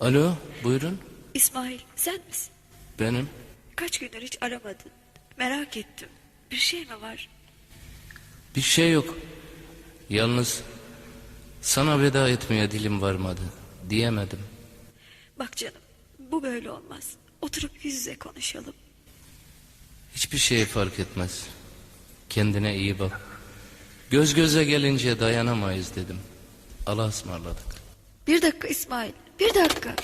Alo, buyurun. İsmail sen misin? Benim. Kaç gündür hiç aramadın. Merak ettim. Bir şey mi var? Bir şey yok. Yalnız sana veda etmeye dilim varmadı. Diyemedim. Bak canım bu böyle olmaz. Oturup yüz yüze konuşalım. Hiçbir şey fark etmez. Kendine iyi bak. Göz göze gelince dayanamayız dedim. Allah'a ısmarladık. Bir dakika İsmail. Bir dakika.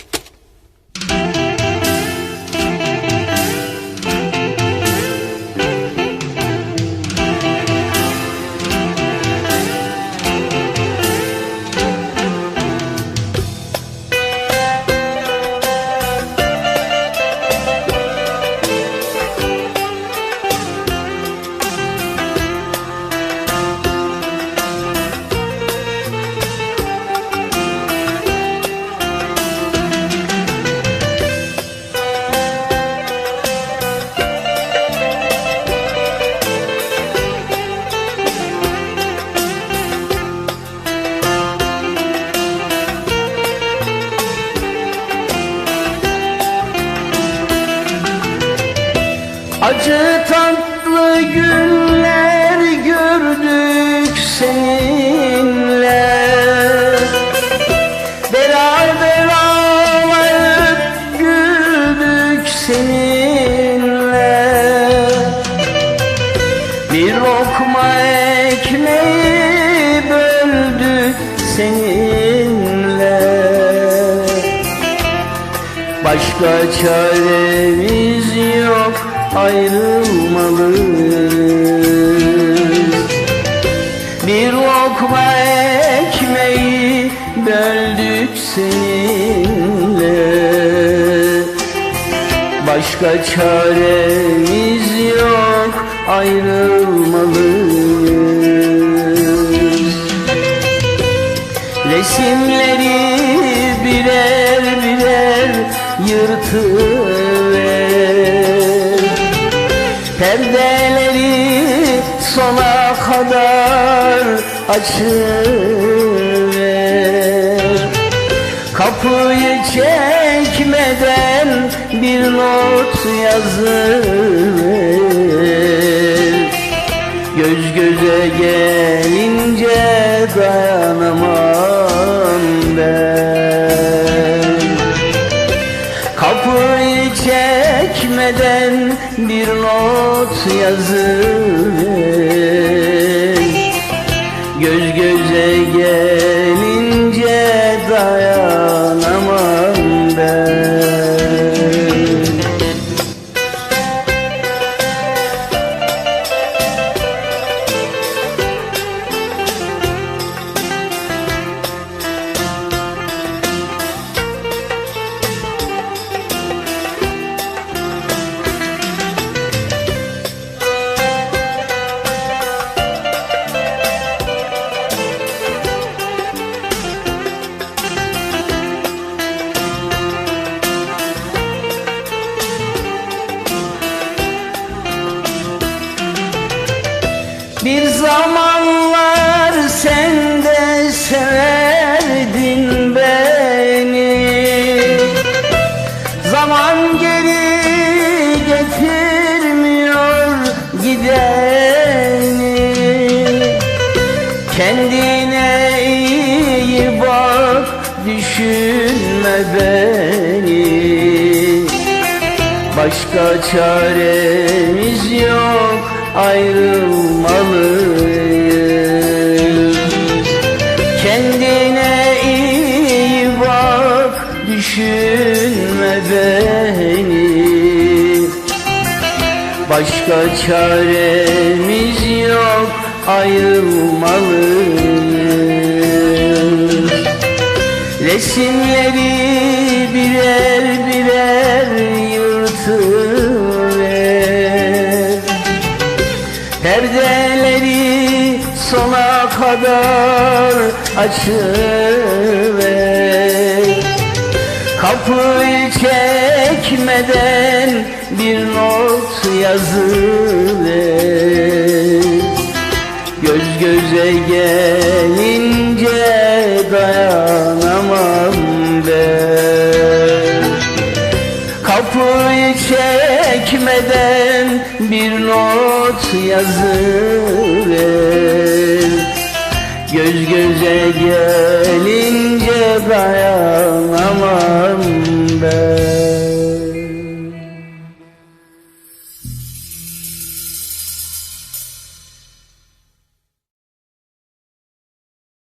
Acı tatlı günler gördük seninle. Beraber ağlayıp güldük seninle. Bir lokma ekmeği böldük seninle. Başka çaremiz yok ayrılmalıyız. Bir lokma ekmeği böldük seninle. Başka çaremiz yok ayrılmalıyız. Resimleri birer birer yırtıver Perdeleri sona kadar açıver Kapıyı çekmeden bir not yazıver Göz göze gelince dayanamam ben çekmeden bir not yazıver zamanlar sen de severdin beni. Zaman geri getirmiyor gideni. Kendine iyi bak düşünme beni. Başka çaremiz yok ayrılmalıyız Kendine iyi bak düşünme beni. Başka çaremiz yok ayrılmalıyız Resimleri birer perdeleri sona kadar açıver. Kapıyı çekmeden bir not yazıver. Göz göze gelince dayanamam ben. Kapıyı çekmeden bir not yazıver. Göz göze gelince dayanamaz